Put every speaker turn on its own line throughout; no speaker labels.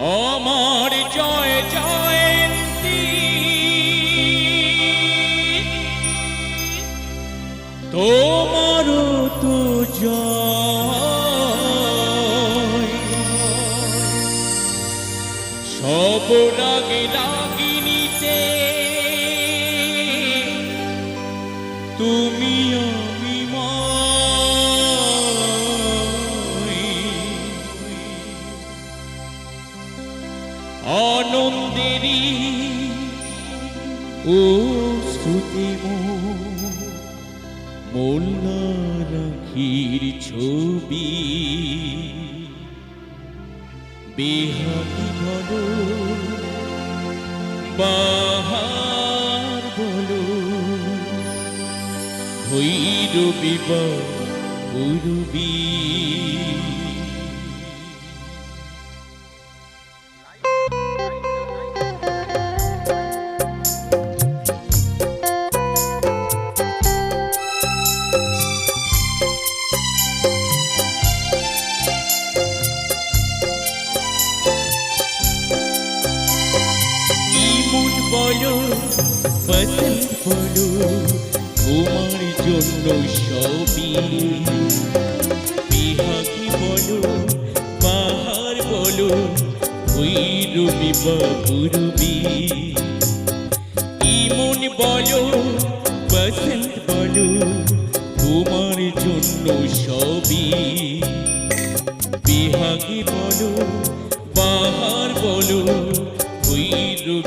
আমার জয় জয়ন্তী তোমার তো জয়। সব রাগে আনন্দেরই ও শ্রুতি মোল্লা রাখির ছবি। বেহাতি বলো বাহার বলো। ভৈরবী বা পূর্বী। বলো পছন্দ বলো তোমার জন্য সবই। বিহাগি বলো পাহাড় বলো ভৈরবী বাবুরবি ইমন বলো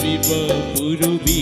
ভৈরবী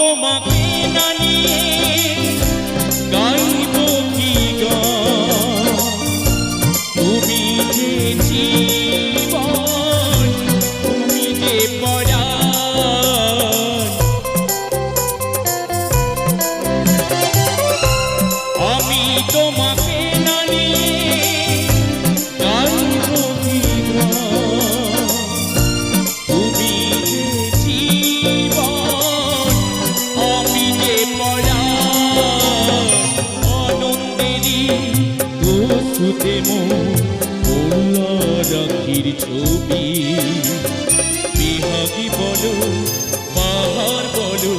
তোমাকে না নিয়ে গাইব কি তুমি যে রাখির ছবি। বিহাগী বলো, পাহাড় বলো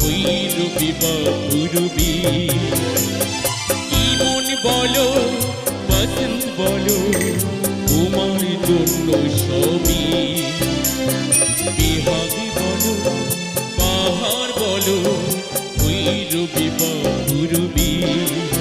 ভৈরবী বাপুরবি ইমন বলো পছন্দ বলো, তোমার জন্য সবই। বিহাগী বলো, পাহাড় বলো ভৈরবী বাপুরবি আ